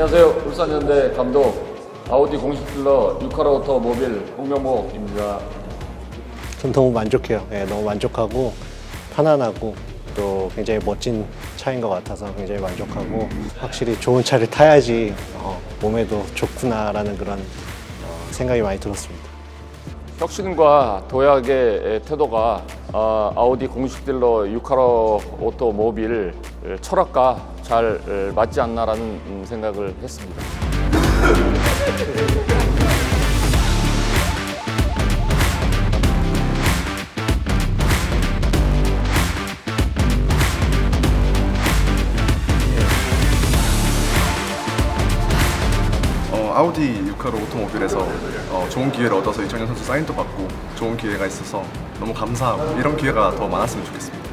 안녕하세요. 울산현대 감독 아우디 공식 딜러 유카라 오토모빌 홍명복입니다. 전 너무 만족해요. 예, 너무 만족하고 편안하고 또 굉장히 멋진 차인 것 같아서 굉장히 만족하고 확실히 좋은 차를 타야지 어, 몸에도 좋구나라는 그런 어, 생각이 많이 들었습니다. 혁신과 도약의 태도가 아, 아우디 공식 딜러 유카라 오토모빌 철학과 잘 맞지 않나라는 음, 생각을 했습니다. 어, 아우디 유카로 오토모빌에서 어, 좋은 기회를 얻어서 이정현 선수 사인도 받고 좋은 기회가 있어서 너무 감사하고 이런 기회가 더 많았으면 좋겠습니다.